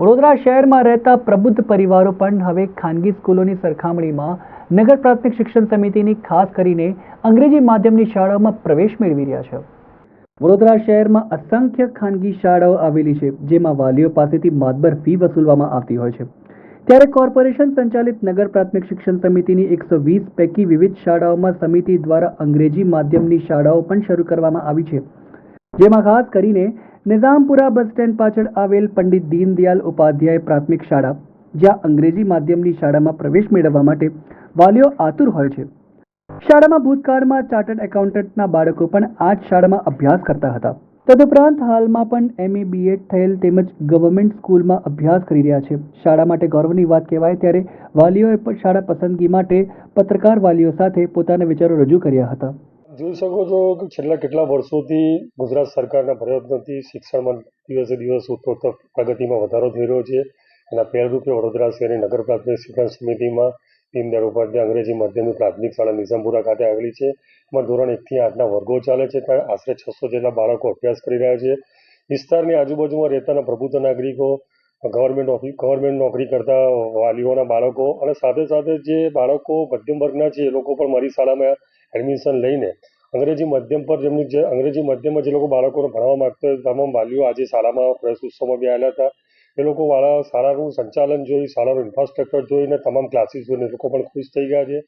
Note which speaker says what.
Speaker 1: વડોદરા શહેરમાં રહેતા પ્રબુદ્ધ પરિવારો પણ હવે ખાનગી સ્કૂલોની સરખામણીમાં નગર પ્રાથમિક શિક્ષણ સમિતિની ખાસ કરીને અંગ્રેજી માધ્યમની શાળાઓમાં પ્રવેશ મેળવી રહ્યા છે. વડોદરા શહેરમાં અસંખ્ય ખાનગી શાળાઓ આવેલી છે, જેમાં વાલીઓ પાસેથી માતબર ફી વસૂલવામાં આવતી હોય છે. ત્યારે કોર્પોરેશન સંચાલિત નગર પ્રાથમિક શિક્ષણ સમિતિની એકસો વીસ પૈકી વિવિધ શાળાઓમાં સમિતિ દ્વારા અંગ્રેજી માધ્યમની શાળાઓ પણ શરૂ કરવામાં આવી છે. જેમાં ખાસ કરીને નિઝામપુરા બસ સ્ટેન્ડ પાછળ આવેલ પંડિત દીનદયાલ ઉપાધ્યાય પ્રાથમિક શાળા, જ્યાં અંગ્રેજી માધ્યમની શાળામાં પ્રવેશ મેળવવા માટે વાલીઓ આતુર હોય છે. શાળામાં ભૂતકાળમાં ચાર્ટર્ડ એકાઉન્ટન્ટના બાળકો પણ આ જ શાળામાં અભ્યાસ કરતા હતા. તદુપરાંત હાલમાં પણ એમએ બીએડ થયેલ તેમજ ગવર્મેન્ટ સ્કૂલમાં અભ્યાસ કરી રહ્યા છે. શાળા માટે ગૌરવની વાત કહેવાય ત્યારે વાલીઓએ પણ શાળા પસંદગી માટે પત્રકાર વાલીઓ સાથે પોતાના વિચારો રજૂ કર્યા હતા.
Speaker 2: જોઈ શકો છો કે છેલ્લા કેટલા વર્ષોથી ગુજરાત સરકારના પ્રયત્નોથી શિક્ષણમાં દિવસે દિવસ ઉત્તરોત્તર પ્રગતિમાં વધારો થઈ રહ્યો છે. એના પહેલરૂપે વડોદરા શહેરની નગર પ્રાથમિક શિક્ષણ સમિતિમાં દીનદયાળ ઉપાધ્યાય અંગ્રેજી માધ્યમની પ્રાથમિક શાળા નિઝામપુરા ખાતે આવેલી છે. એમાં ધોરણ એકથી આઠના વર્ગો ચાલે છે. ત્યાં આશરે છસો જેટલા બાળકો અભ્યાસ કરી રહ્યા છે. વિસ્તારની આજુબાજુમાં રહેતાના પ્રબુદ્ધ નાગરિકો ગવર્મેન્ટ ઓફિસ ગવર્મેન્ટ નોકરી કરતા વાલીઓના બાળકો અને સાથે સાથે જે બાળકો મધ્યમ વર્ગના છે એ લોકો પણ મારી શાળામાં એડમિશન લઈને અંગ્રેજી માધ્યમ પર જેમની જે, અંગ્રેજી માધ્યમમાં જે લોકો બાળકોને ભણવા માગતા તમામ વાલીઓ આજે શાળામાં પ્રવેશ ઉત્સવમાં આવેલા હતા. એ લોકો વાળા શાળાનું સંચાલન જોઈ, શાળાનું ઇન્ફ્રાસ્ટ્રક્ચર જોઈને તમામ ક્લાસીસ જોઈને એ લોકો પણ ખુશ થઈ ગયા છે.